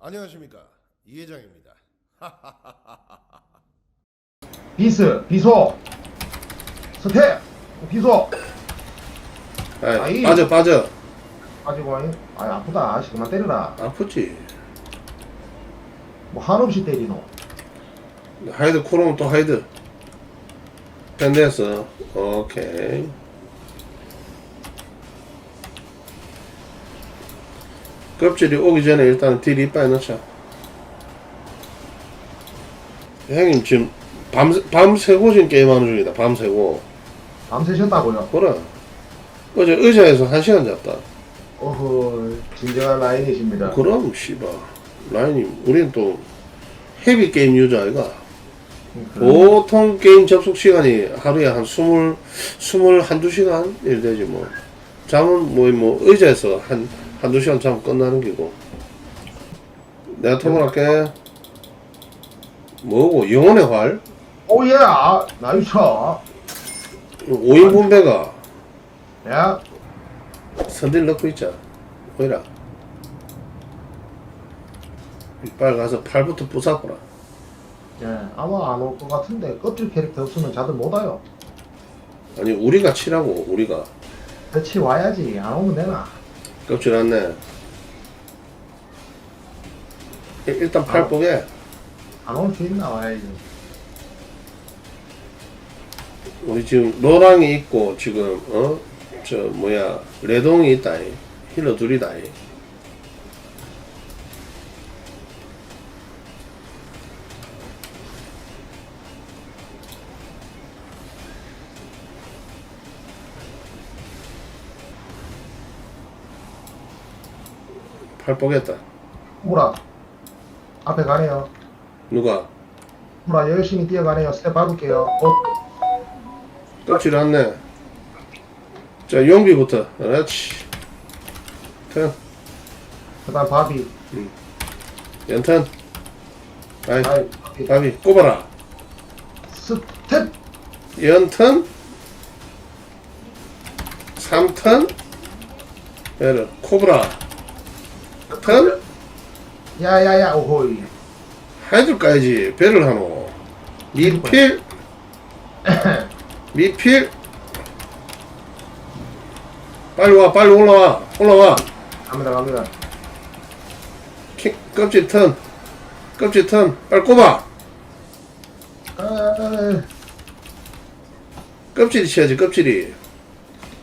안녕하십니까 이 회장입니다. 비스, 비소, 스텝, 비소. 아이, 아이. 빠져 빠져 가지고 아니, 아이 아프다. 아씨 그만 때려라. 아프지 뭐 한없이 때리노. 하이드 코로면 또 하이드 밴드했어 오케이 껍질이 오기 전에 일단 딜 이빨에 넣자. 형님 지금 밤, 밤새고 지금 게임하는 중이다 밤새고. 밤새셨다고요? 뭐라 어제 의자에서 한 시간 잤다. 어허, 진정한 라인이십니다. 그럼 씨발. 라인이 우리는 또 헤비 게임 유저 아이가? 음, 보통 게임 접속 시간이 하루에 한 스물 스물 한두 시간 일 되지 뭐. 잠은 뭐 뭐 의자에서 한 한두 시간 자면 끝나는 기고. 내가 통화할게. 뭐고 영혼의 활? 오예, 아, 나유쳐. 5인 분배가. 야, 선딜 넣고 있자. 보이라. 빨리 가서 팔부터 부숴보라. 예, 아마 안 올 것 같은데 껍질 캐릭터 없으면 자들 못 와요. 아니 우리가 치라고 우리가. 같이 와야지. 안 오면 되나? 껍질 않네 일- 일단 팔 아. 뽀개 안올수 있나 와야지. 우리 지금 노랑이 있고 지금 어 저 뭐야 레동이 있다 이. 힐러 둘이다 이. 팔 뽀겠다. 무라, 앞에 가네요. 누가? 무라 열심히 뛰어가네요. 스텝 밟을게요. 어, 껍질 않네. 자 용비부터. 그렇지. 턴 그다음 바비. 연턴 아이 아이, 바비. 바비 꼽아라. 스텝. 연턴 3턴 에러 코브라 턴 야야야, 오호이. 하이들 까야지 배를 하노 미필 미필 빨리 와 빨리 올라와 올라와 갑니다, 갑니다. 키, 껍질 턴 껍질 턴 빨리 꼽아 아, 아, 아. 껍질이 쳐야지 껍질이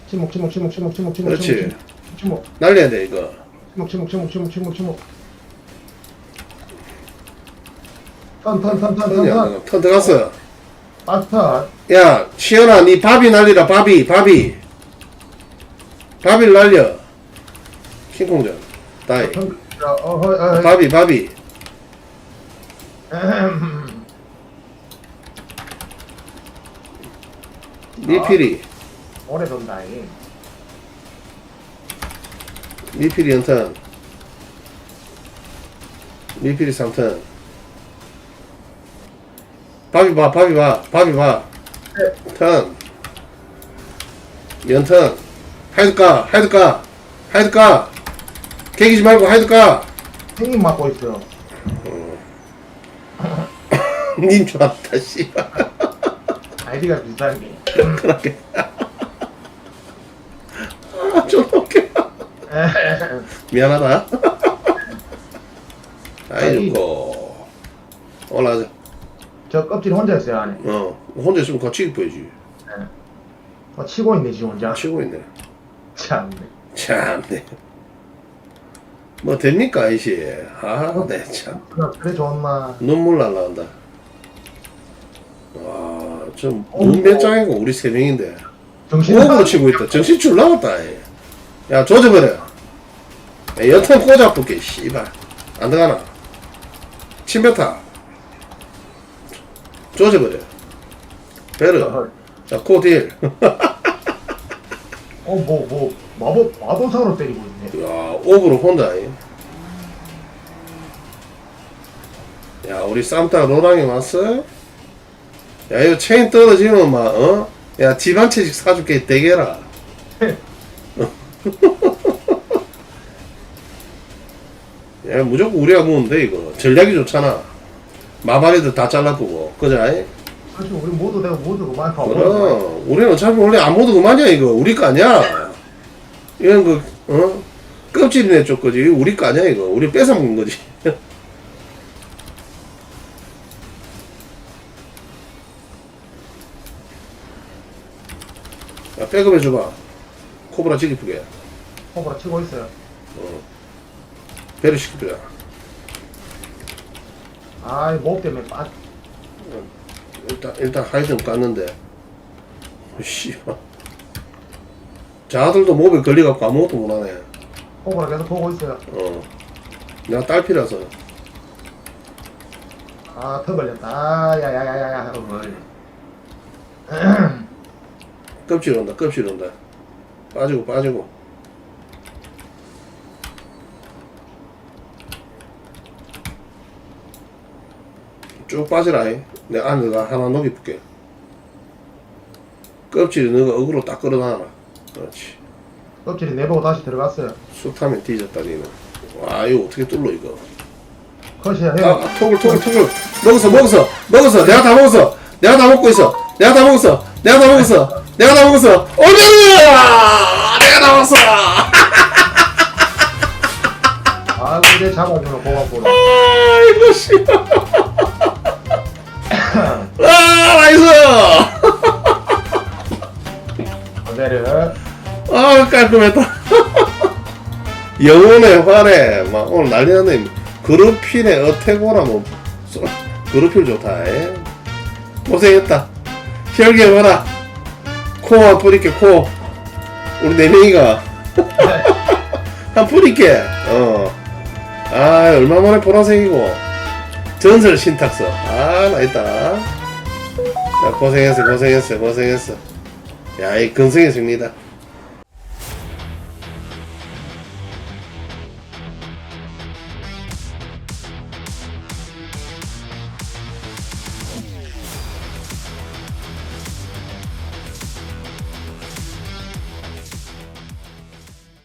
침묵, 침묵, 침묵, 침묵, 침묵, 침묵. 그렇지. 침묵, 침묵, 날려야 돼 이거 침묵, 침묵, 침묵, 침묵, 침묵, 침묵. 턴, 턴, 들어갔어 빠스터. 야 시연아 니 바비 날리라 바비 바비 바비를 날려 킹콩전 다이 턴. 어, 어, 어, 바비 바비 미필이 오래 돈다, 이. 미필이 연턴 미필이 3턴 바비 봐 바비 봐 바비 봐턴. 연턴. 하이드까 하이드까 하이드까 개기지 말고 하이드까 생님 맞고 있어. 닌 좋았다 씨발 아이디가 비슷한 게. 그렇게. 아좀 웃겨 미안하다. 아이 좋고 올라가자 저 껍질 혼자 있어요, 안에. 어 혼자 있으면 같이 입어야지 어, 치고 있네, 지 혼자. 치고 있네. 참네. 참네. 뭐 됩니까 아이씨 아 네 참. 그래, 그래 좋나. 눈물 날라간다. 와 좀 눈배짱이고 우리 세 명인데. 정신 오버로 치고 있다. 정신 줄 나갔다 이. 야 조져버려 야, 여튼 꽂아볼게 씨발 안 들어가나 침뱉다 조져버려 베르 자 코딜 어, 뭐, 뭐, 마법, 마법상으로 때리고 있네. 야, 오브로 혼다. 이. 야, 우리 쌈따 로랑이 왔어? 야, 이거 체인 떨어지면 막, 어? 야, 집 한 채씩 사줄게, 대게라. 야, 무조건 우리가 먹으면 돼 이거. 전략이 좋잖아. 마바리들 다 잘라보고. 그자 그렇지 우리 모두 되고 모두 그만 가. 그럼. 우리는 어차피 원래 아무도 그만이야 이거. 우리 거 아니야. 이건 그 어? 껍질이네 쪽 거지. 이거 우리 거 아니야 이거. 우리 뺏어 먹는 거지. 야 백업 해줘봐. 코브라 찌기쁘게. 호불아 치고 있어요. 시켜줘야 아이 목 때문에 빠. 일단 일단 하이든 깠는데 씨 자들도 목에 걸려갖고 아무것도 못하네 호불아 계속 보고 있어요. 어 내가 딸피라서 아터 걸렸다. 아 야야야야야. 껍질 온다 껍질 온다 빠지고 빠지고 쭉 빠지라 내 안에가 하나 녹여볼게. 껍질이 너가 어그로 딱 끌어놔라. 그렇지. 껍질이 내보고 다시 들어갔어요. 쑥하면 뒤졌다 니는. 와 이거 어떻게 뚫러 이거? 컷이야 아, 해요. 아 톡을 톡을 톡을. 먹었어 먹었어 먹었어 내가 다 먹었어. 내가 다 먹고 있어. 내가 다 먹었어. 내가 다 먹었어. 내가 다 먹었어. 올려 내가 다 먹었어! 아 이제 잡아주면 고맙고. 아이고 씨. 아 깔끔했다. 영혼의 화래 막 오늘 난리 났네. 그룹필의 어태고라 뭐 쏘- 그룹필 좋다 에. 고생했다. 혈기 봐라 코와 뿌리게 코. 우리 네 명이가. 한 뿌리게. 어 아 얼마 만에 보라색이고. 전설 신탁서 아 나있다. 자 고생했어 고생했어 고생했어. 야이 근성의 승리다